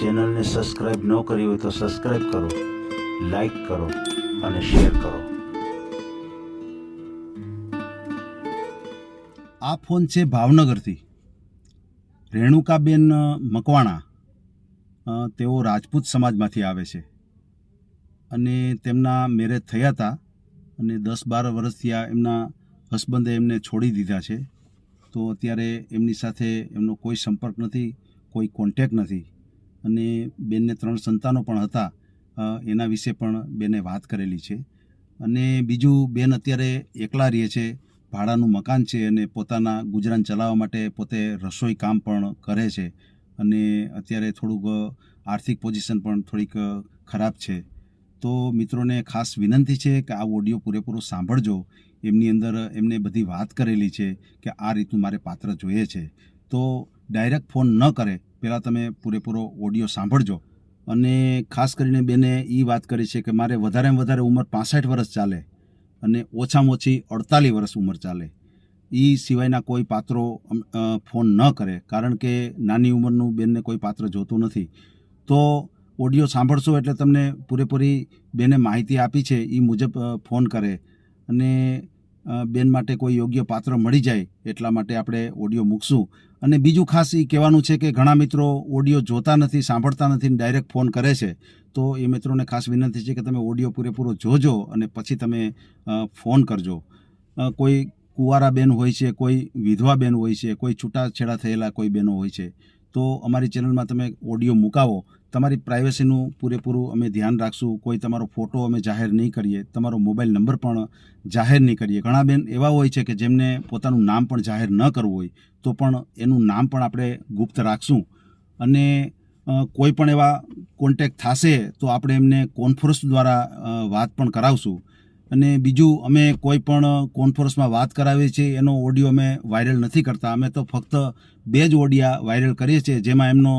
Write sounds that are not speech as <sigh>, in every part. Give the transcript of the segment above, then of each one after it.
ચેનલને સબસ્ક્રાઈબ ન કરી હોય તો સબસ્ક્રાઈબ કરો લાઈક કરો અને શેર કરો. આ ફોન છે ભાવનગરથી. રેણુકાબેન મકવાણા તેઓ રાજપૂત સમાજમાંથી આવે છે. અને તેમના મેરેજ થયા હતા અને દસ બાર વર્ષથી આ એમના હસબન્ડે એમને છોડી દીધા છે. તો અત્યારે એમની સાથે એમનો કોઈ સંપર્ક નથી, કોઈ કોન્ટેક નથી. અને બેનને ત્રણ સંતાનો પણ હતા એના વિશે પણ બેને વાત કરેલી છે. અને બીજું બેન અત્યારે એકલા રહે છે, ભાડાનું મકાન છે અને પોતાના ગુજરાન ચલાવવા માટે પોતે રસોઈ કામ પણ કરે છે અને અત્યારે થોડુંક આર્થિક પોઝિશન પણ થોડીક ખરાબ છે. તો મિત્રોને ખાસ વિનંતી છે કે આ ઓડિયો પૂરેપૂરો સાંભળજો. એમની અંદર એમને બધી વાત કરેલી છે કે આ રીતનું મારે પાત્ર જોઈએ છે. તો ડાયરેક્ટ ફોન ન કરે પહેલાં તમે પૂરેપૂરો ઓડિયો સાંભળજો. અને ખાસ કરીને બેને એ વાત કરી છે કે મારે વધારેમાં વધારે ઉંમર પાસઠ વર્ષ ચાલે અને ઓછામાં ઓછી અડતાલીસ વર્ષ ઉંમર ચાલે. એ સિવાયના કોઈ પાત્રો ફોન ન કરે. કારણ કે નાની ઉંમરનું બેનને કોઈ પાત્ર જોતું નથી. તો ઓડિયો સાંભળશો એટલે તમને પૂરેપૂરી બેને માહિતી આપી છે એ મુજબ ફોન કરે. અને બેન માટે કોઈ યોગ્ય પાત્ર મળી જાય એટલા માટે આપણે ઓડિયો મૂકશું. અને બીજું ખાસ એ કહેવાનું છે કે ઘણા મિત્રો ઓડિયો જોતા નથી, સાંભળતા નથી ડાયરેક્ટ ફોન કરે છે. તો એ મિત્રોને ખાસ વિનંતી છે કે તમે ઓડિયો પૂરેપૂરો જોજો અને પછી તમે ફોન કરજો. કોઈ કુંવારા બેન હોય છે, કોઈ વિધવા બેન હોય છે, કોઈ છૂટાછેડા થયેલા કોઈ બહેનો હોય છે, તો અમારી ચેનલમાં તમે ઓડિયો મુકાવો. તમારી પ્રાઇવસીનું પૂરેપૂરું અમે ધ્યાન રાખશું. કોઈ તમારો ફોટો અમે જાહેર નહીં કરીએ. તમારો મોબાઈલ નંબર પણ જાહેર નહીં કરીએ. ઘણા બેન એવા હોય છે કે જેમને પોતાનું નામ પણ જાહેર ન કરવું હોય, તો પણ એનું નામ પણ આપણે ગુપ્ત રાખશું. અને કોઈ પણ એવા કોન્ટેક થશે, તો આપણે એમને કોન્ફરન્સ દ્વારા વાત પણ કરાવશું. અને બીજું, અમે કોઈ પણ કોન્ફરન્સમાં વાત કરાવીએ છીએ, એનો ઓડિયો અમે વાયરલ નથી કરતા. અમે તો ફક્ત બે જ ઓડિયા વાયરલ કરીએ છીએ, જેમાં એમનો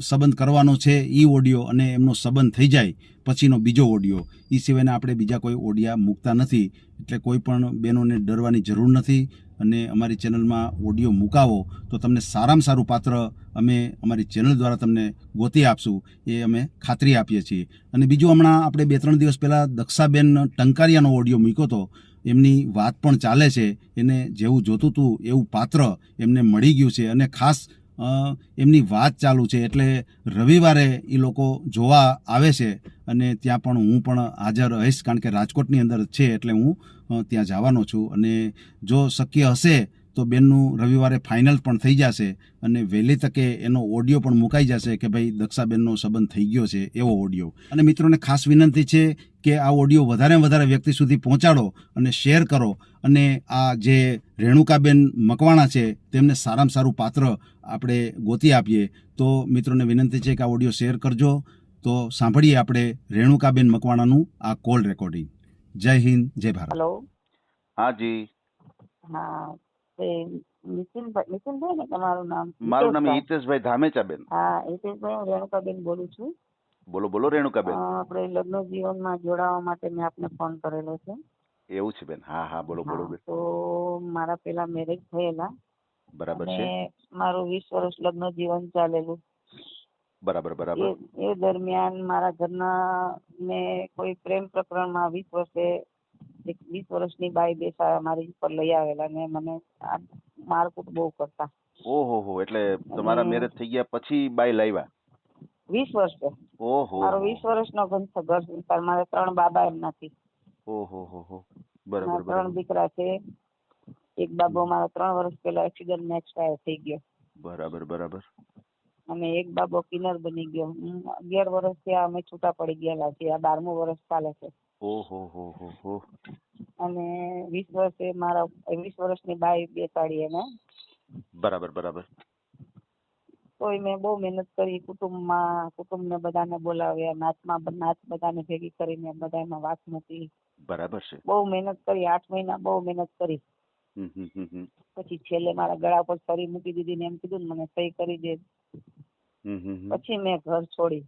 સંબંધ કરવાનો છે એ ઓડિયો અને એમનો સંબંધ થઈ જાય, પછીનો બીજો ઓડિયો. એ સિવાયના આપણે બીજા કોઈ ઓડિયા મૂકતા નથી. એટલે કોઈ પણ બહેનોને ડરવાની જરૂર નથી. અને અમારી ચેનલમાં ઓડિયો મુકાવો તો તમને સારામાં સારું પાત્ર અમે અમારી ચેનલ દ્વારા તમને ગોતી આપશું, એ અમે ખાતરી આપીએ છીએ. અને બીજું હમણાં આપણે બે ત્રણ દિવસ પહેલાં દક્ષાબેન ટંકારિયાનો ઓડિયો મૂક્યો હતો. એમની વાત પણ ચાલે છે. એને જેવું જોતું હતું એવું પાત્ર એમને મળી ગયું છે અને ખાસ એમની વાત ચાલુ છે. એટલે રવિવારે એ લોકો જોવા આવે છે. અને ત્યાં પણ હું પણ હાજર રહીશ કારણ કે રાજકોટની અંદર છે એટલે હું ત્યાં જવાનો છું. અને જો શક્ય હશે તો બેનનું રવિવારે ફાઇનલ પણ થઈ જશે અને વહેલી તકે એનો ઓડિયો પણ મુકાઈ જશે કે ભાઈ દક્ષાબેનનો સંબંધ થઈ ગયો છે એવો ઓડિયો અને મિત્રોને ખાસ વિનંતી છે કે આ ઓડિયો વધારે વધારે વ્યક્તિ સુધી પહોંચાડો અને શેર કરો. અને આ જે રેણુકાબેન મકવાણા છે તેમને સારામાં સારું પાત્ર આપણે ગોતી આપીએ. તો મિત્રોને વિનંતી છે કે આ ઓડિયો શેર કરજો. તો સાંભળીએ આપણે રેણુકાબેન મકવાણાનું આ કોલ રેકોર્ડિંગ. જય હિન્દ જય ભારત. હેલો. હા જી. હા નિતિનભાઈ નીતિનભાઈ ને તમારું નામ મારું નામ હિતેશભાઈ. ધામેચાબેન. હા હિતેશભાઈ હું રેણુકાબેન બોલું છું. બોલો બોલો રેણુકાબેન. આપણે લગ્ન જીવનમાં જોડાવા માટે મેં આપને ફોન કરેલો છે. એવું છે બેન. હા હા બોલો બોલો બેન. તો મારા પેલા મેરેજ થયેલા. બરાબર છે. મારું વીસ વર્ષ લગ્ન જીવન ચાલેલું. બરાબર બરાબર. એ એ દરમિયાન મારા ઘરના ને કોઈ પ્રેમ પ્રકરણમાં વીસ વર્ષે એક વીસ વર્ષની બાઈ બેસા મારી ઉપર લઈ આવેલા ને મને આ મારકુટ બહુ કરતા. ઓહો હો એટલે તમારા મેરેજ થઈ ગયા પછી બાઈ લાવ્યા વીસ વર્ષે. ઓહો. મારો વીસ વર્ષનો ઘર ઘર સંસાર મારે ત્રણ બાબા એમ નથી ઓહો હો હો. મારા બરાબર ત્રણ બરાબર દીકરા છે. એક બાબો મારો ત્રણ વર્ષ પહેલા એક્સિડન્ટમાં એક્સપાયર થઈ ગયો. બરાબર બરાબર. અને એક બાબો કિન્નર બની ગયો. હું અગિયાર વર્ષથી અમે છૂટા પડી ગયેલા છીએ. આ બારમું વર્ષ ચાલે છે. ઓહો હો હો હો. અને વીસ વર્ષે મારા વીસ વર્ષની બાઈ બેસાડી એને. બરાબર બરાબર. તોય મેં બહુ મહેનત કરી કુટુંબમાં કુટુંબને બધાને બોલાવ્યા નાચમાં નાચ બધાને ભેગી કરીને બધામાં વાત મૂકી. બરાબર છે. બહુ મહેનત કરી આઠ મહિના બહુ મહેનત કરી. પછી છેલ્લે મારા ગળા પર સરી મૂકી દીધી ને એમ કીધું મને સહી કરી દે. પછી મેં ઘર છોડી.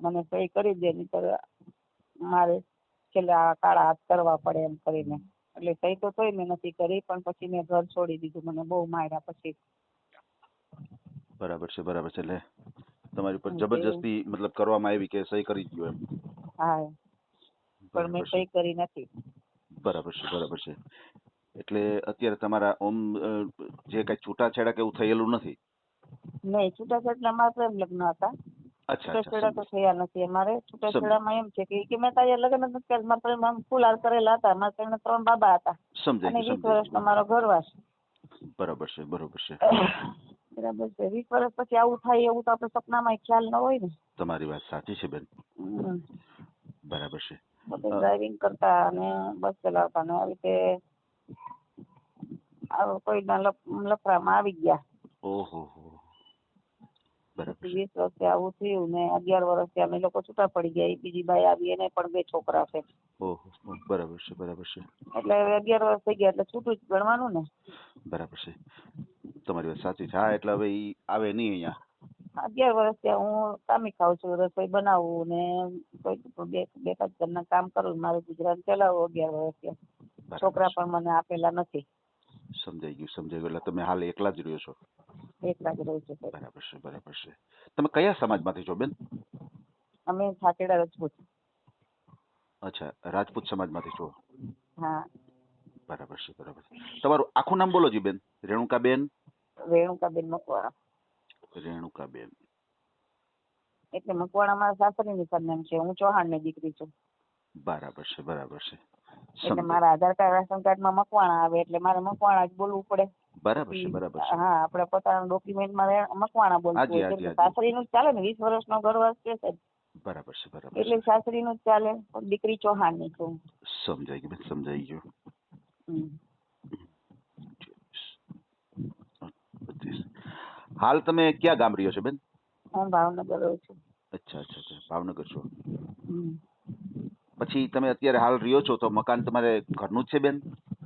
મને સહી કરી દે નહીતર મારે છેલ્લે આ કાળા હાથ કરવા પડે એમ કરીને. એટલે સહી તો તોય મેં નથી કરી પણ પછી મેં ઘર છોડી દીધું. મને બહુ માર્યા પછી. બરાબર છે બરાબર છે. એટલે તમારી ઉપર જબરજસ્તી મતલબ કરવામાં આવી કે સહી કરી દીધું એમ? હા પણ મેં સહી કરી નથી. બરાબર છે બરાબર છે. એટલે અત્યારે તમારા ઓમ જે કઈ છૂટાછેડા કે એવું થયેલું નથી? નહીં છૂટાછેડા અમારા પ્રેમ લગ્ન હતા. છૂટાછેડા તો થયા નથી. અમારે છૂટાછેડામાં એમ છે કે કે મેં તારે લગ્ન નથી કર્યા. મારા પ્રેમ આમ ફુલાર કરેલા હતા. મારા ત્રણે ત્રણ બાબા હતા. અને વીસ વર્ષનો મારો ઘરવાસ. બરાબર છે બરાબર છે. બરાબર છે. વીસ વર્ષ પછી આવું થાય એવું તો આપણે સપનામાં ખ્યાલ ન હોય ને. તમારી વાત સાચી છે બેન. બરાબર છે. ડ્રાઇવિંગ કરતા અને બસ ચલાવતા ને આવી રીતે કોઈના લફરામાં આવી ગયા. ઓહો વીસ વર્ષે આવું થયું ને અગિયાર વર્ષથી અમે લોકો છૂટા પડી ગયા. બીજી બાઈ આવી એને પણ બે છોકરા છે. બરાબર છે બરાબર છે. એટલે હવે અગિયાર વર્ષ થઈ ગયા એટલે છૂટું જ ગણવાનું ને. બરાબર છે. તમારી વાત સાચી છે. હા એટલે હવે ઈ આવે નહીં અહીંયા. અગિયાર વર્ષ ત્યાં હું કામી ખાઉં છું રસોઈ બનાવું ને કોઈ બે બે પાંચ ઘરના કામ કરું મારું ગુજરાન ચલાવું અગિયાર વર્ષ ત્યાં છોકરા પણ મને આપેલા નથી. સમજાઈ ગયું સમજાઈ ગયું. એટલે તમે હાલ એકલા જ રહ્યો છો? એકલા જ રહું છું બરાબર છે બરાબર છે. તમે કયા સમાજમાંથી છો બેન? અમે છાટેડા રજપૂત. અચ્છા રાજપૂત સમાજમાંથી છો? હા. બરાબર છે બરાબર છે. તમારું આખું નામ બોલો જી બેન. રેણુકાબેન રેણુકાબેન મકવાણા. રેણુકાબેન એટલે મકવાણા મારા સાસરીની સરનામ છે. હું ચૌહાણની દીકરી છું. બરાબર છે બરાબર છે. એટલે. મારા આધાર કાર્ડ રાશન કાર્ડમાં મકવાણા આવે એટલે મારે મકવાણા જ બોલવું પડે. બરાબર છે બરાબર છે. હા આપણે પોતાના ડોક્યુમેન્ટમાં મકવાણા બોલવું હોય. સાસરીનું જ ચાલે ને વીસ વર્ષનો ગર્ભવાસ છે સાહેબ. બરાબર છે બરાબર એટલે સાસરી નું ચાલે દીકરી ચૌહાણની છું. સમજાઈ ગયું સમજાઈ ગયું. હાલ તમે ક્યાં ગામ રહ્યો છો બેન? હું ભાવનગર રહું છું. અચ્છા અચ્છા અચ્છા. ભાવનગર છો. પછી તમે અત્યારે હાલ રહ્યો છો તો મકાન તમારે ઘરનું જ છે બેન?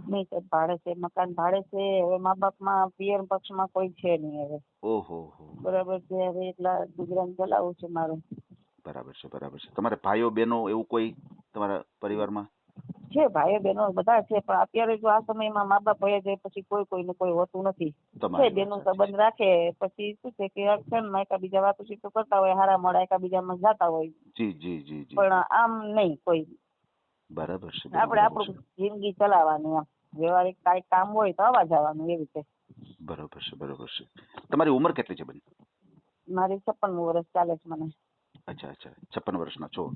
નહીં સાહેબ ભાડે છે. મકાન ભાડે છે. હવે મા બાપમાં પિયર પક્ષમાં કોઈ છે નહીં હવે. ઓહો બરાબર છે. હવે એકલા ગુજરાન ચલાવવું છે મારું. બરાબર છે બરાબર છે. તમારે ભાઈઓ બહેનો એવું કોઈ તમારા પરિવારમાં? છે ભાઈ બહેનો બધા છે પણ અત્યારે જો આ સમયમાં મા બાપ વયા જાય પછી કોઈ કોઈનું કોઈ હોતું નથી. છે. બેનો સંબંધ રાખે પછી શું છે કે ક્ષણમાં એકાબીજા વાતચીતો કરતા હોય હારા મોડા એકાબીજામાં જાતા હોય. જી જી જી પણ આમ નહીં કોઈ. બરાબર છે આપણે આપણું જિંદગી ચલાવવાની એમ વ્યવહારિક કાંઈ કામ હોય તો આવા જવાનું એવી રીતે. બરોબર છે બરોબર છે. તમારી ઉંમર કેટલી છે બેન? મારી છપ્પન વર્ષ ચાલે છે મને. અચ્છા અચ્છા. છપ્પન વર્ષના છો.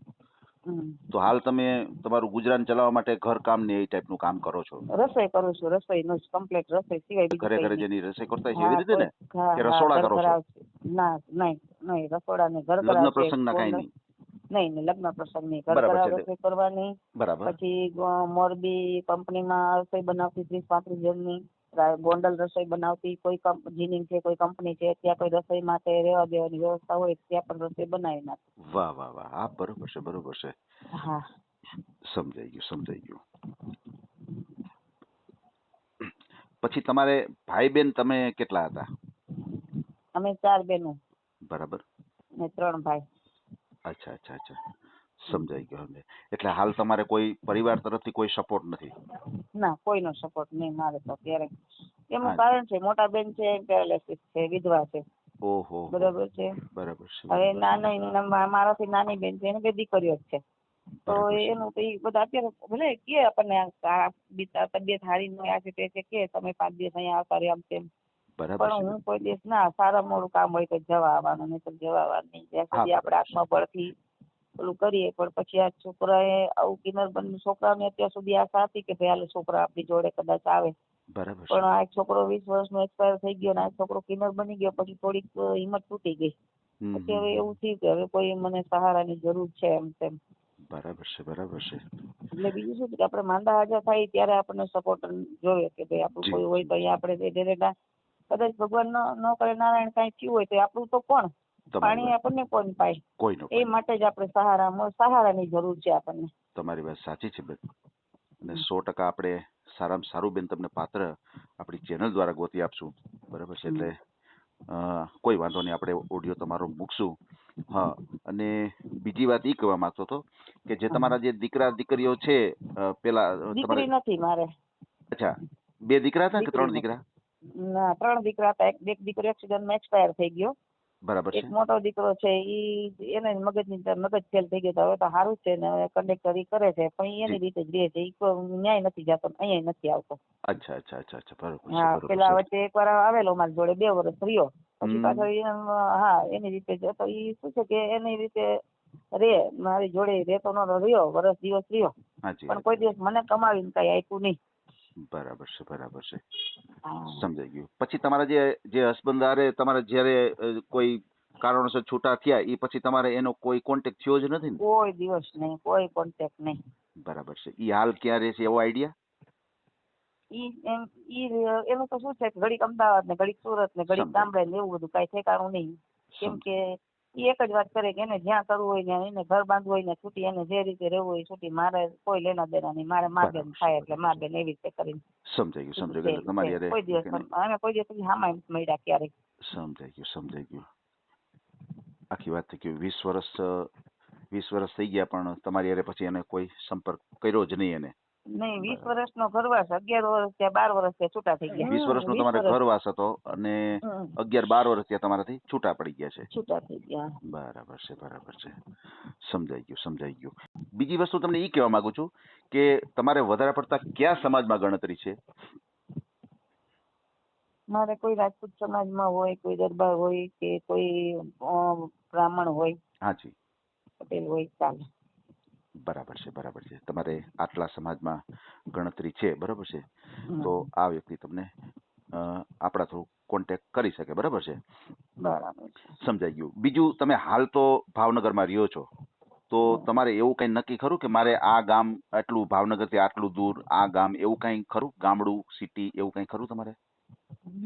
તો હાલ તમે તમારું ગુજરાન ચલાવવા માટે ઘર કામ ને એ ટાઈપનું કામ કરો છો? રસોઈ કરું છું રસોઈનું જ કમ્પ્લીટ રસોઈ સિવાય બીજું ઘરે ઘરે જેની રસોઈ કરતા એવી રીતે ને? કે રસોડા કરો છો? ના નહીં નહીં રસોડા ને ઘર લગ્ન પ્રસંગ ના કાંઈ નહીં? નહીં નહીં લગ્ન પ્રસંગ નહીં ઘર એટલે- રસોઈ કરવાની. બરાબર. પછી મોરબી કંપનીમાં રસોઈ બનાવતી ત્રીસ પાંત્રીસ જણની ગોંડલ રસોઈ બનાવતી કોઈ જીનીંગ છે કોઈ કંપની છે ત્યાં કોઈ રસોઈ માટે રહેવા દેવાની વ્યવસ્થા હોય ત્યાં પણ રસોઈ બનાવી નાખે. વાહ વાહ વાહ. આ બરોબર છે બરોબર છે. હા. સમજાઈ ગયું સમજાઈ ગયું. પછી તમારે ભાઈ બેન તમે કેટલા હતા? અમે ચાર બેનો. બરાબર. ને ત્રણ ભાઈ. અચ્છા અચ્છા અચ્છા. સમજાઈ ગયો ને એટલે હાલ તમારે કોઈ પરિવાર તરફથી કોઈ સપોર્ટ નથી? ના કોઈનો સપોર્ટ નહીં મારે તો અત્યારે. એનું કારણ છે મોટા બેન છે પેરાલિસિસ છે વિધવા છે. ઓહો બરાબર છે? બરાબર છે હવે. નાની મારાથી નાની બેન છે એને બે દીકરીઓ છે. તો એનું તો એ બધા અત્યારે ભલે કે આપણને તબિયત હારી ન આ છે તે છે કે તમે પાંચ દિવસ અહીંયા આવતા રહ્યો આમ તેમ. બરાબર પણ હું કોઈ દિવસ ના સારા મોડું કામ હોય તો જવા આવવાનું નહીં તો જવા આવવાનું નહીં. જ્યાં સુધી આપણે આત્મબળથી પેલું કરીએ પણ પછી આ છોકરાએ આવું કિન્નર બંને છોકરાઓને અત્યાર સુધી આશા હતી કે ભાઈ હાલો છોકરા આપણી જોડે કદાચ આવે. બરાબર પણ આ છોકરો વીસ વર્ષનો એક્સપાયર થઈ ગયો ને આ છોકરો કિન્નર બની ગયો પછી થોડીક હિંમત તૂટી ગઈ. પછી હવે એવું થયું કે હવે કોઈ મને સહારાની જરૂર છે એમ તેમ. બરાબર છે બરાબર છે. એટલે બીજું શું કે આપણે માંદા હાજર થાય ત્યારે આપણને સપોર્ટ જોઈએ કે ભાઈ આપણું કોઈ હોય. તો અહીંયા આપણે ડેરેડા કદાચ ભગવાન ન ન કરે નારાયણ કાંઈ થયું હોય તો આપણું તો કોણ? પાણી આપણને કોણ પાય? કોઈ એ માટે જ આપણે સહારા સહારાની જરૂર છે આપણને. તમારી વાત સાચી છે બેન. અને સો ટકા આપણે સારામાં સારું બેન તમને પાત્ર આપણી ચેનલ દ્વારા ગોતી આપશું. બરાબર છે એટલે કોઈ વાંધો નહીં આપણે ઓડિયો તમારો મૂકશું. હા અને બીજી વાત એ કહેવા માંગતો હતો કે જે તમારા જે દીકરા દીકરીઓ છે પેલા દીકરી નથી મારે. અચ્છા બે દીકરા હતા કે ત્રણ દીકરા ના ત્રણ દીકરા હતા. એક દીકરી એક્સિડન્ટ એક્સિડન્ટમાં એક્સપાયર થઈ ગયો. બરાબર છે. એક મોટો દીકરો છે ઈ એને મગજની મગજ ફેલ થઈ ગયો હવે તો સારું છે ને હવે કંડક્ટર ઈ કરે છે પણ એની રીતે જ રહે છે ઈ ન્યાય નથી જતો અહીંયા નથી આવતો. અચ્છા અચ્છા અચ્છા અચ્છા બરોબર હા પેલા વચ્ચે વચ્ચે એકવાર આવેલો મારી જોડે બે વર્ષ રહ્યો પછી પાછો એમ, હા એની રીતે જ તો ઈ શું છે કે એની રીતે રે મારી જોડે રહેતો ન રહ્યો વર્ષ દિવસ રહ્યો. પણ કોઈ દિવસ મને કમાવીને કઈ આપ્યું નહીં. બરાબર છે બરાબર છે. સમજાઈ ગયું. પછી તમારા જે જે હસબન્ડ હારે તમારે જ્યારે કોઈ કારણોસર છૂટા થયા એ પછી તમારે એનો કોઈ કોન્ટેક્ટ થયો જ નથી ને? કોઈ દિવસ નહીં કોઈ કોન્ટેક્ટ નહીં. બરાબર છે. એ હાલ ક્યાં રહે છે એવો આઈડિયા ઈ એમ ઈ એનું તો શું છે ઘડીક અમદાવાદ ને ઘડીક સુરત ને ઘડીક. ગામડે ને એવું બધું કઈ ઠેકાણું નહીં. કેમ કે ઈ એક જ વાત કરે કે એને જ્યાં કરવું હોય ત્યાં એને ઘર બાંધવું હોય ને છૂટી એને જે રીતે રહેવું હોય છૂટી મારે કોઈ લેના દેના નહીં મારે મા બેન થાય એટલે મા બેન એવી રીતે કરીને. સમજાઈ ગયું સમજાઈ ગયું. તમારી. કોઈ દિવસ અમે કોઈ દિવસ હામાં મળ્યા ક્યારેક સમજાઈ ગયું સમજાઈ ગયું. આખી વાત થઈ ગયું વીસ વર્ષ વીસ વર્ષ થઈ ગયા પણ તમારી અરે પછી એને કોઈ સંપર્ક કર્યો જ નહીં એને. નહીં વીસ વર્ષનો ઘરવાસ અગિયાર વર્ષ ત્યાં બાર વર્ષ ત્યાં છૂટા થઈ ગયા. વીસ વર્ષનો તમારે ઘરવાસ હતો અને અગિયાર બાર વર્ષ ત્યાં તમારાથી છૂટા પડી ગયા છે. છૂટા થઈ ગયા. બરાબર છે બરાબર છે. સમજાઈ ગયું સમજાઈ ગયું. બીજી વસ્તુ તમને એ કહેવા માંગુ છું કે તમારે વધારે પડતા કયા સમાજમાં ગણતરી છે? મારે કોઈ રાજપૂત સમાજમાં હોય કોઈ દરબાર હોય કે કોઈ બ્રાહ્મણ હોય. હાજી પટેલ હોય ચાલે. બરાબર છે બરાબર છે. તમારે આટલા સમાજમાં ગણતરી છે બરાબર છે? તો આ વ્યક્તિ તમને આપણા થ્રુ કોન્ટેક્ટ કરી શકે બરાબર છે? બરાબર સમજાઈ ગયું. બીજું તમે હાલ તો ભાવનગરમાં રહ્યો છો. તો તમારે એવું કઈ નક્કી ખરું કે મારે આ ગામ આટલું ભાવનગરથી આટલું દૂર આ ગામ એવું કઈ ખરું? ગામડું સિટી એવું કઈ ખરું તમારે?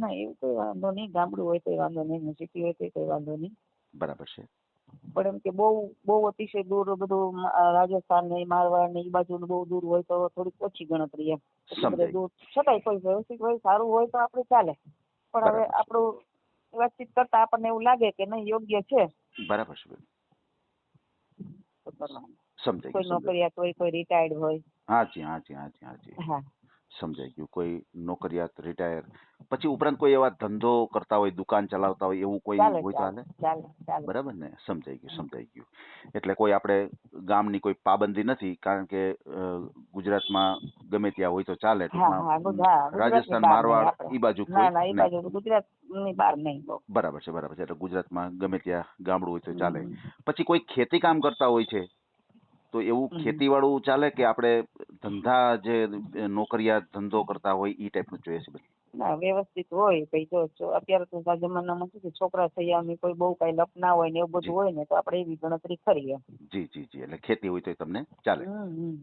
ના એવું કોઈ વાંધો નહીં. ગામડું હોય તો વાંધો નહીં. સિટી હોય તો કોઈ વાંધો નહીં. બરાબર છે. પણ એમ કે બહુ બહુ અતિશય દૂર બધું રાજસ્થાન ને મારવાડ ને એ બાજુ બહુ દૂર હોય તો થોડીક ઓછી ગણતરી એમ. છતાંય કોઈ વ્યવસ્થિત હોય સારું હોય તો આપણે ચાલે. પણ હવે આપણું વાતચીત કરતા આપણને એવું લાગે કે નહીં યોગ્ય છે. બરાબર છે સમજાય કોઈ નોકરિયાત હોય કોઈ રિટાયર્ડ હોય. હાજી હાજી હાજી હાજી. હા. સમજાઈ ગયું. કોઈ નોકરિયાત રિટાયર પછી ઉપરાંત કોઈ એવા ધંધો કરતા હોય દુકાન ચલાવતા હોય એવું કોઈ ચાલે હોય ચાલે ચાલે ચાલે. બરાબર ને? સમજાઈ ગયું સમજાઈ ગયું. એટલે કોઈ આપણે ગામની કોઈ પાબંદી નથી કારણ કે અ, ગુજરાતમાં ગમે ત્યાં હોય તો ચાલે હા હા રાજસ્થાન મારવાડ ઈ બાજુ ના ના એ નહીં. બાજુ ગુજરાતની બહાર નહીં બહુ. બરાબર છે બરાબર છે. એટલે ગુજરાતમાં ગમે ત્યાં ગામડું હોય તો ચાલે. હમ. પછી કોઈ ખેતી કામ કરતા હોય છે તો એવું હમ. ખેતી વાળું ચાલે કે આપણે ધંધા જે નોકરિયાત ધંધો કરતા હોય ઈ ટાઈપનું જોઈએ છે બધું? ના વ્યવસ્થિત હોય ભાઈ જો અત્યારે તો જમાનામાં શું છે છોકરા થયા કોઈ બહુ કઈ લપ ના હોય ને એવું બધું હોય ને તો આપણે એવી ગણતરી કરીએ. જી જી જી એટલે ખેતી હોય તો તમને ચાલે. હમ, હમ.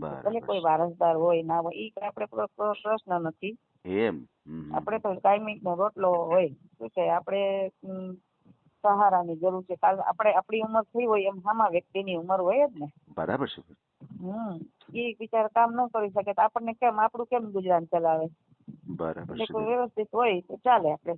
ભલે કોઈ વારસદાર હોય ના હોય ઈ આપણે પ્ર- પ્ર- પ્રશ્ન નથી. એમ. હમ, હમ. આપણે તો કાયમી નો રોટલો હોય. શું છે આપણે હમ, સહારાની જરૂર છે. કાલ આપણે આપણી ઉંમર થઈ હોય એમ સામા વ્યક્તિની ઉંમર હોય જ ને. બરાબર છે. હમ એ બિચારા કામ ન કરી શકે તો આપણને કેમ આપણું કેમ ગુજરાન ચલાવે? બરાબર છે વ્યવસ્થિત હોય તો ચાલે આપણે.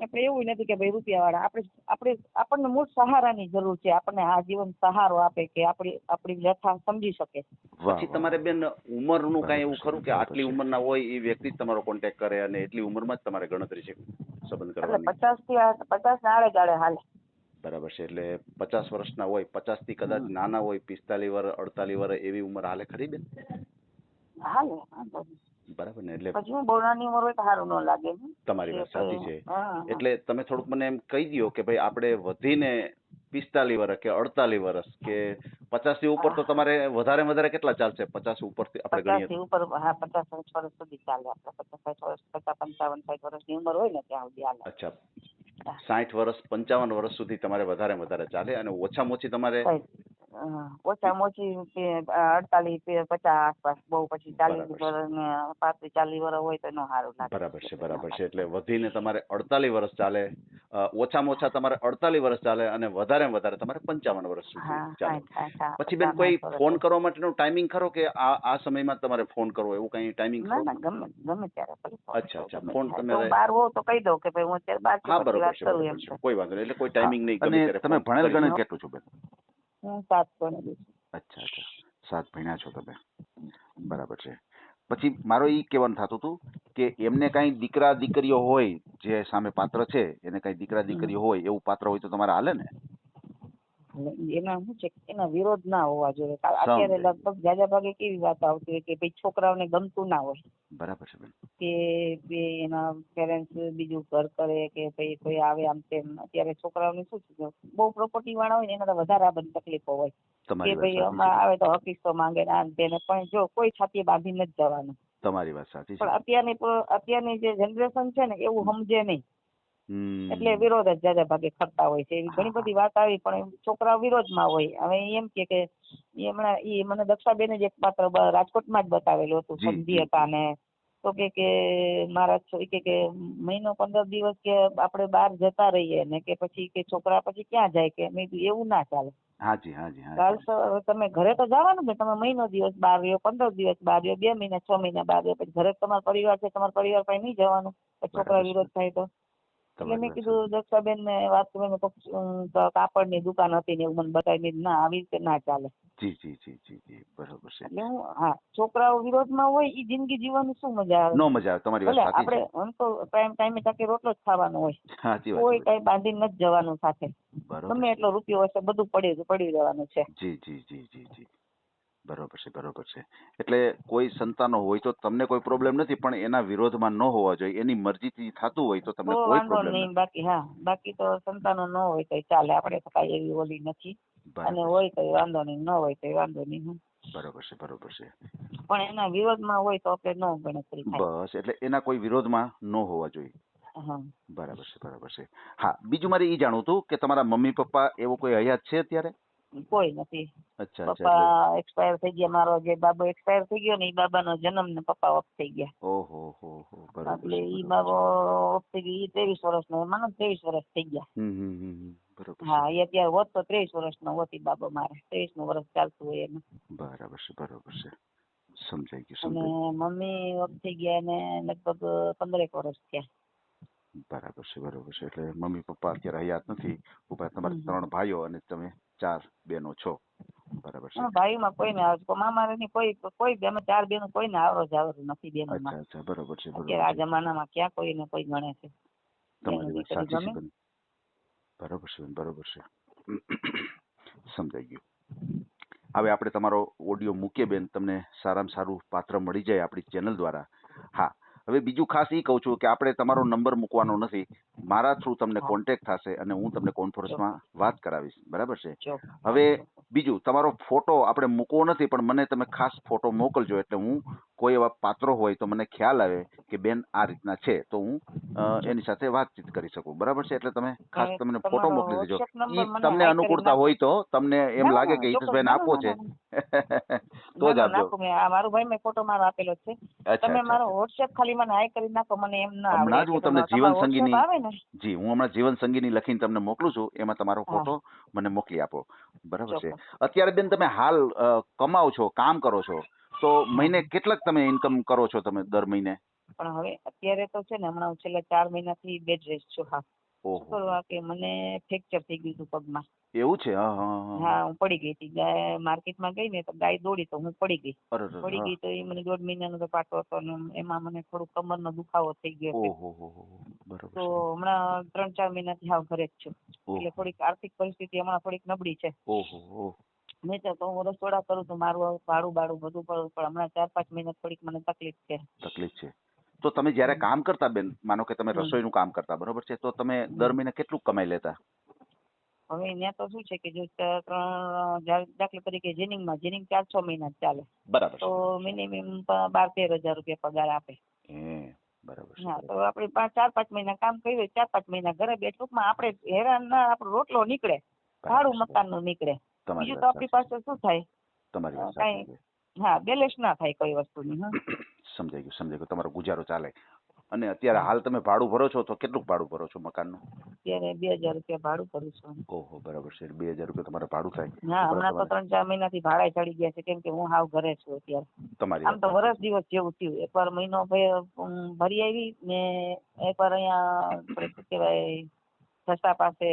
આપણે એવું નથી કે ભાઈ રૂપિયા વાળા આપણે આપણે આપણને મૂળ સહારાની જરૂર છે. આપણને આ જીવન સહારો આપે કે આપણી આપણી વ્યથા સમજી શકે. પછી તમારે. બેન ઉંમરનું કાંઈ એવું ખરું કે આટલી. ઉંમરના હોય એ વ્યક્તિ જ તમારો કોન્ટેક્ટ કરે અને એટલી ઉંમરમાં જ તમારે ગણતરી છે સંબંધ એટલે કરવાની. પચાસથી પચાસ ના આડે ગાળે હાલે. બરાબર છે એટલે પચાસ વર્ષના હોય પચાસથી કદાચ નાના હોય પિસ્તાલીસ વર્ષ અડતાલીસ વર્ષ એવી ઉંમર હાલે ખરી બેન? હાલે. બરાબર ને? એટલે પછી હું બહુ નાની ઉંમર હોય તો સારું ન લાગે તમારી વાત સાચી છે. એટલે તમે થોડુંક મને એમ કહી દો કે ભાઈ આપણે વધીને પિસ્તાલીસ વર્ષ કે અડતાલીસ વર્ષ કે પચાસથી ઉપર તો તમારે વધારે વધારે કેટલા ચાલશે? પચાસ ઉપરથી આપણે પચાસ ગણીએ થી ઉપર હા પચાસ સાઠ વર્ષ સુધી ચાલે આપણે. પચાસ સાઠ વર્ષ પચાસ પંચાવન સાઠ વર્ષની ઉંમર હોય ને ત્યાં સુધી હાલે. અચ્છા. સાઠ વર્ષ પંચાવન વર્ષ સુધી તમારે વધારે વધારે ચાલે અને ઓછામાં ઓછી તમારે ઓછામાં ઓછી અડતાલીસ પચાસ આસપાસ બહુ પછી ચાલીસ. વર્ષ ને પાંત્રીસ ચાલીસ વર્ષ હોય તો એનો સારું લાગે. બરાબર છે બરાબર છે. એટલે વધીને તમારે અડતાલીસ વર્ષ ચાલે ઓછામાં ઓછા તમારે અડતાલીસ વર્ષ ચાલે અને વધારે વધારે તમારે પંચાવન વર્ષ સુધી ચાલે. પછી બેન કોઈ ફોન કરવા માટેનો ટાઈમિંગ ખરો કે આ આ સમયમાં તમારે ફોન કરવો એવું કઈ ટાઈમિંગ ખરો? ના ગમે ગમે ત્યારે અચ્છા, અચ્છા, ફોન તમે- તો હું બહાર હોઉં તો કહી દો કે ભાઈ હું અત્યારે બહાર છું, હા બરોબર છે. કોઈ વાંધો નહીં એટલે કોઈ ટાઈમિંગ નહીં ગમે ત્યારે તમે ભણેલ ગણે કેટલું છો બેન? હું સાત ભણેલી છું. અચ્છા અચ્છા સાત ભણ્યા છો તમે. બરાબર છે. પછી મારો ઈ કહેવાનું થતું હતું કે એમને કાંઈ દીકરા દીકરીઓ હોય જે સામે પાત્ર છે એને કાંઈ દીકરા દીકરીઓ હોય એવું પાત્ર હોય તો તમારે હાલે ને? એના શું છે એના વિરોધ ના હોવા જોઈએ. અત્યારે લગભગ જાજા ભાગે કેવી વાત આવતી હોય કે ભાઈ છોકરાઓને ગમતું ના હોય. બરાબર છે કે બે એના પેરેન્ટ્સ બીજું ઘર કરે કે ભાઈ કોઈ આવે આમ તેમ. અત્યારે છોકરાઓને શું છે બહુ પ્રોપર્ટી વાળા હોય ને એના વધારે આ બધી તકલીફો હોય. કે ભાઈ સાચી આવે તો હકીસો માંગે ને આમ તેને પણ જો કોઈ છાતી બાંધીને જ જવાનું. તમારી વાત સાચી પણ અત્યારની અત્યારની જે જનરેશન છે ને એવું સમજે નહીં. એટલે વિરોધ જ જાજા ભાગે કરતા હોય છે. એવી ઘણી બધી વાત આવી પણ છોકરા વિરોધ વિરોધમાં હોય. હવે એમ કે કે હમણાં ઈ મને દક્ષાબેન જ એક પાત્ર રાજકોટમાં જ બતાવેલું હતું સમજી હતા ને તો કે કે મારા કે કે મહિનો પંદર દિવસ કે આપણે બહાર જતા રહીએ ને કે પછી કે છોકરા પછી ક્યાં જાય કે મેં એવું ના ચાલે. હાજી હાજી તમે ઘરે તો જવાનું ને તમે મહિનો દિવસ બહાર રહ્યો પંદર દિવસ બહાર રહ્યો બે મહિના છ મહિના બહાર રહ્યો પછી ઘરે તમારો પરિવાર છે તમારા પરિવાર પાસે નહીં જવાનું. છોકરા વિરોધ થાય તો? એટલે મેં કીધું દક્ષાબેન ને મેં કહ્યું, અમ, દુકાન હતી ને એવું મને બતાવી ના આવી રીતે ના ચાલે. જી જી જી જી જી બરોબર છે. એટલે હું હા છોકરાઓ વિરોધમાં હોય એ જિંદગી જીવવાની શું મજા આવે? નો મજા આવે તમારી વાત સાચી આપણે આમ તો ટાઈમ ટાઈમે ટકે રોટલો જ ખાવાનો હોય. <laughs> સાચી વાત કોઈ કઈ બાંધી નથી જવાનું સાથે. બરોબર ગમે એટલો રૂપિયો હશે બધું પડી પડી રહેવાનું છે. જી જી જી જી જી. બરોબર છે બરોબર છે. એટલે કોઈ સંતાનો હોય તો તમને કોઈ પ્રોબ્લેમ નથી પણ એના વિરોધમાં ન હોવા જોઈએ. એની મરજીથી થતું હોય તો તમને તો કોઈ વાંધો પ્રોબ્લેમ નહીં. નથી. બાકી હા બાકી તો સંતાનો ન હોય તો ચાલે. આપણે તો કાંઈ એવી ઓલી નથી. અને બરાબર હોય તો વાંધો નહીં. ન હોય તો વાંધો નહીં હમ. બરોબર છે બરોબર છે. પણ એના વિરોધમાં હોય તો આપણે ન ગણતરી થાય. બસ એટલે એના કોઈ વિરોધમાં ન હોવા જોઈએ. હા. બરાબર છે બરાબર છે. હા બીજું મારે એ જાણવું હતું કે તમારા મમ્મી પપ્પા એવો કોઈ હયાત છે અત્યારે? કોઈ નથી. અચ્છા અચ્છા એટલે પપ્પા એક્સપાયર થઈ ગયા મારો જે બાબો એક્સપાયર થઈ ગયો ને એ બાબાનો જન્મ ને પપ્પા ઓફ થઈ ગયા. ઓહો હો હો બરાબર એટલે છે ઈ બરાબર. બાબો ઓફ થઈ ગયો ઈ ત્રેવીસ વર્ષનો માનો ત્રેવીસ વર્ષ થઈ ગયા. છે. હમ હમ હમ હમ. બરોબર હા છે એ અત્યારે હોત તો ત્રેવીસ વર્ષનો હોત ઈ બાબો મારે. ત્રેવીસનું વર્ષ ચાલતું હોય એનું. બરાબર છે બરોબર છે. સમજાઈ ગયું અને સમજાઈ મમ્મી ઓફ થઈ ગયા એને લગભગ પંદરેક વર્ષ થયા. બરાબર છે બરોબર છે. એટલે મમ્મી પપ્પા અત્યારે હયાત નથી. ઉપર તમારે હમ. ત્રણ ભાઈઓ અને તમે. ચાર બહેનો છો. બરાબર છે? ભાઈમાં કોઈને આવે છે. મામારાની કોઈ કોઈ અમે ચાર બેનો કોઈને આવરો જાવરો નથી બેનોમાં અચ્છા અચ્છા બરાબર છે બરાબર આ જમાનામાં ક્યાં કોઈને કોઈ ગણે છે? તમારી બેનો વાત દીકરી સાચી છે બરાબર છે બેન છે. <coughs> સમજાઈ ગયું. હવે આપણે તમારો ઓડિયો મૂકીએ બેન. તમને સારામાં સારું પાત્ર મળી જાય આપણી ચેનલ દ્વારા. હા હવે બીજું ખાસ એ કહું છું કે આપણે તમારો નંબર મૂકવાનો નથી. મારા થ્રુ તમને કોન્ટેક્ટ થશે અને હું તમને કોન્ફરન્સમાં વાત કરાવીશ. બરાબર છે? હવે બીજું તમારો ફોટો આપણે મૂકવો નથી પણ મને તમે ખાસ ફોટો મોકલજો એટલે હું કોઈ એવા પાત્રો હોય તો મને ખ્યાલ આવે કે બેન આ રીતના છે. તો હું એની સાથે વાતચીત કરી શકું. બરાબર છે? એટલે તમે ખાસ તમને ફોટો મોકલી દેજો. તમને અનુકૂળતા હોય તો તમને એમ લાગે કે ચોક્કસ. હિતેશભાઈને આપવો છે. <laughs> તો જ આપજો. મારો ભાઈ મેં ફોટો મારો આપેલો છે. તમે મારો વોટ્સએપ ખાલી મને હાઈ કરી નાખો મને એમ ના હમણાં જ હું તમને જીવન સંગીની- જી હું હમણાં જીવન સંગીની લખીને તમને મોકલું છું એમાં તમારો ફોટો મને મોકલી આપો. બરાબર છે? અત્યારે બેન તમે હાલ કમાવ કમાઓ છો કામ કરો છો તો મહિને કેટલાક તમે ઇન્કમ કરો છો તમે દર મહિને? પણ હવે અત્યારે તો છે ને હમણાં છેલ્લા ચાર મહિનાથી બેડ રેસ્ટ છું હા. શું કરવા કે મને ફ્રેક્ચર થઈ ગયું હતું પગમાં. એવું છે? હા હા હા હા. પડી ગઈ હતી. ગાય માર્કેટમાં ગઈ ને તો ગાય દોડી તો હું પડી ગઈ. પડી ગઈ તો એ મને દોઢ મહિનાનો તો પાટો હતો ને એમાં મને થોડું કમરનો દુખાવો થઈ ગયો. બરોબર તો હમણાં ત્રણ ચાર મહિનાથી હાવ ઘરે જ છું. એટલે થોડીક આર્થિક પરિસ્થિતિ હમણાં થોડીક નબળી છે. ઓહો. નહીં તો હું રસોડા કરું તો મારું ભાડું બાડું બધું પડું પણ હમણાં ચાર પાંચ મહિના થોડીક મને તકલીફ છે. તકલીફ છે. તો તમે જ્યારે કામ કરતા બેન માનો કે તમે. રસોઈનું કામ કરતા બરોબર છે? તો તમે દર મહિને કેટલું કમાઈ લેતા? હવે ત્યાં તો શું છે કે જો ત્રણ દાખલા તરીકે જેનિંગમાં જેનિંગ ચાર છ મહિના ચાલે. બરાબર તો મિનિમમ બાર તેર હજાર રૂપિયા પગાર આપે. બરાબર હા તો આપણે પાંચ ચાર પાંચ મહિના કામ કર્યું ચાર પાંચ મહિના ઘરે બે ટૂંકમાં આપણે હેરાન ના આપણો રોટલો નીકળે. ભાડું. મકાનનું નીકળે. બીજું તો આપણી પાસે શું થાય? તમારી. હા બેલેન્સ ના થાય કોઈ વસ્તુની હા. <coughs> સમજાઈ ગયું સમજાઈ ગયું. તમારો ગુજારો ચાલે. અને અત્યારે હાલ તમે ભાડું ભરો છો તો કેટલું ભાડું ભરો છો મકાનનું? અત્યારે બે હજાર રૂપિયા ભાડું ભરું છું. ઓહો બરાબર છે. બે હજાર રૂપિયા તમારે ભાડું થાય. હા હમણાં તો ત્રણ ચાર મહિનાથી ભાડા ચડી ગયા છે. કેમ કે હું હાવ ઘરે છું અત્યારે. તમારી આમ તો વર્ષ વરસ દિવસ જેવું થયું. એકવાર મહિનો ભરી આવી ને એકવાર અહીંયા કહેવાય સસ્તા પાસે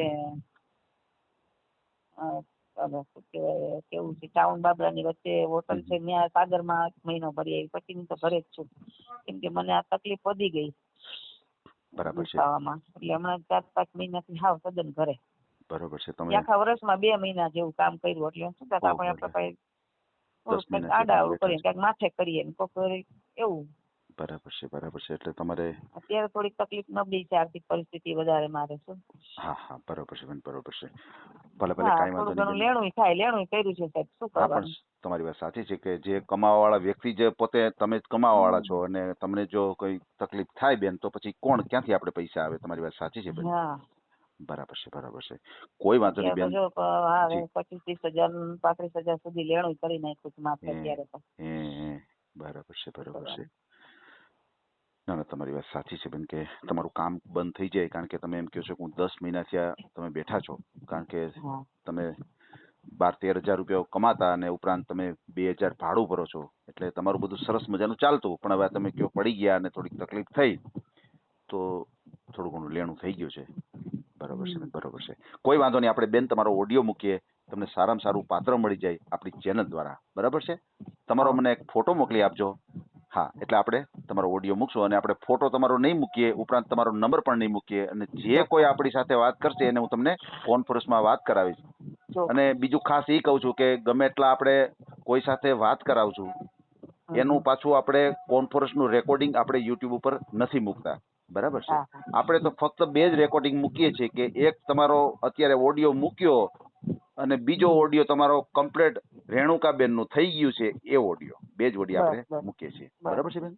શું કહેવાય કેવું છે ટાઉન બાબરાની વચ્ચે હોટલ છે ત્યાં સાગરમાં એક મહિનો ભરી આવી પછી હું તો ઘરે જ છું. કેમ કે મને આ તકલીફ વધી ગઈ બરાબર છે. ખાવામાં. એટલે હમણાં ચાર પાંચ મહિનાથી હાવ સદન ઘરે. બરોબર છે તમે આખા વર્ષમાં બે મહિના જેવું કામ કર્યું એટલે શું થાય આપણે આપણે આડા કરીએ ક્યાંક માથે કરીએ કોક એવું બરાબર છે બરાબર છે. એટલે તમારે અત્યારે થોડીક તકલીફ નબળી છે આર્થિક પરિસ્થિતિ વધારે મારે છે. હા હા બરાબર છે બેન બરાબર છે. ભલે ભલે કાંઈ વાંધો નહીં લેણું થાય લેણું કર્યું છે સાહેબ શું કરવાનું? તમારી વાત સાચી છે કે જે કમાવા વાળા વ્યક્તિ જે પોતે તમે જ કમાવા વાળા છો અને તમને જો કોઈ તકલીફ થાય બેન તો પછી કોણ ક્યાંથી આપણે પૈસા આવે? તમારી વાત સાચી છે બેન. હા. બરાબર છે બરાબર છે. કોઈ વાંધો નહીં બેન. હા પચીસ ત્રીસ હજાર પાંત્રીસ હજાર સુધી લેણું કરી નાખ્યું છે અત્યારે બરાબર છે બરાબર છે. ના ના તમારી વાત સાચી છે બેન કે તમારું કામ બંધ થઈ જાય કારણ કે તમે એમ કહો છો કે હું દસ મહિનાથી આ તમે બેઠા છો. કારણ કે હા. તમે બાર તેર હજાર રૂપિયા કમાતા અને ઉપરાંત તમે બે હજાર ભાડું ભરો છો. એટલે તમારું બધું સરસ મજાનું ચાલતું. પણ હવે આ તમે કયો પડી ગયા અને થોડીક તકલીફ થઈ તો થોડું ઘણું લેણું થઈ ગયું છે. બરોબર છે બેન બરોબર છે. કોઈ વાંધો નહીં આપણે બેન તમારો ઓડિયો મૂકીએ. તમને સારામાં સારું પાત્ર મળી જાય આપણી ચેનલ દ્વારા. બરાબર છે? તમારો મને એક ફોટો મોકલી આપજો. હા એટલે આપણે તમારો ઓડિયો મૂકશું અને આપણે ફોટો તમારો નહીં મૂકીએ ઉપરાંત તમારો નંબર પણ નહીં મૂકીએ. અને જે કોઈ આપણી સાથે વાત કરશે એને હું તમને કોન્ફરન્સમાં વાત કરાવીશ. અને બીજું ખાસ એ કહું છું કે ગમે એટલા આપણે કોઈ સાથે વાત કરાવશું એનું પાછું આપણે કોન્ફરન્સનું રેકોર્ડિંગ આપણે યુટ્યુબ ઉપર નથી મૂકતા. બરાબર છે? આપણે તો ફક્ત બે જ રેકોર્ડિંગ મૂકીએ છીએ કે એક તમારો અત્યારે ઓડિયો મૂક્યો અને બીજો ઓડિયો તમારો કમ્પ્લીટ રેણુકાબેનનું થઈ ગયું છે એ ઓડિયો બે જ ઓડિયો આપણે. મૂકીએ છીએ. બરાબર છે બેન.